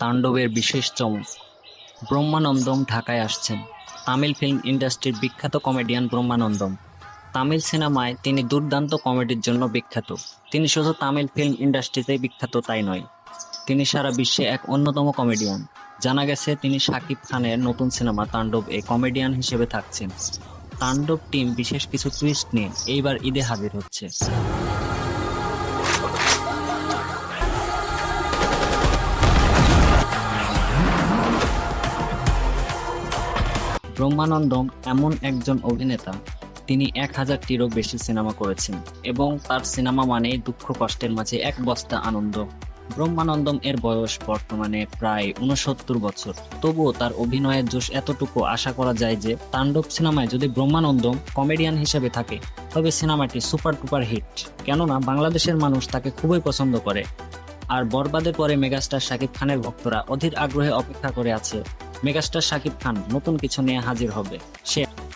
তাণ্ডবের বিশেষ চমক। ব্রহ্মানন্দম ঢাকায় আসছেন। তামিল ফিল্ম ইন্ডাস্ট্রির বিখ্যাত কমেডিয়ান ব্রহ্মানন্দম। তামিল সিনেমায় তিনি দুর্দান্ত কমেডির জন্য বিখ্যাত। তিনি শুধু তামিল ফিল্ম ইন্ডাস্ট্রিতেই বিখ্যাত তাই নয়, তিনি সারা বিশ্বে এক অন্যতম কমেডিয়ান। জানা গেছে, তিনি শাকিব খানের নতুন সিনেমা তাণ্ডব এ কমেডিয়ান হিসেবে থাকছেন। তাণ্ডব টিম বিশেষ কিছু টুইস্ট নিয়ে এইবার ঈদে হাজির হচ্ছে। ব্রহ্মানন্দম এমন একজন অভিনেতা, তিনি এক হাজারটিরও বেশি সিনেমা করেছেন এবং তার সিনেমা মানেই দুঃখ কষ্টের মাঝে এক বস্তা আনন্দ। ব্রহ্মানন্দম এর বয়স বর্তমানে প্রায় উনসত্তর বছর। তবুও তার অভিনয়ের জোশ এতটুকু আশা করা যায় যে, তাণ্ডব সিনেমায় যদি ব্রহ্মানন্দম কমেডিয়ান হিসেবে থাকে, তবে সিনেমাটি সুপার টুপার হিট। কেননা, বাংলাদেশের মানুষ তাকে খুবই পছন্দ করে। আর বরবাদের পরে মেগাস্টার শাকিব খানের ভক্তরা অধীর আগ্রহে অপেক্ষা করে আছে। মেগাস্টার শাকিব খান নতুন কিছু নিয়ে হাজির হবে। সে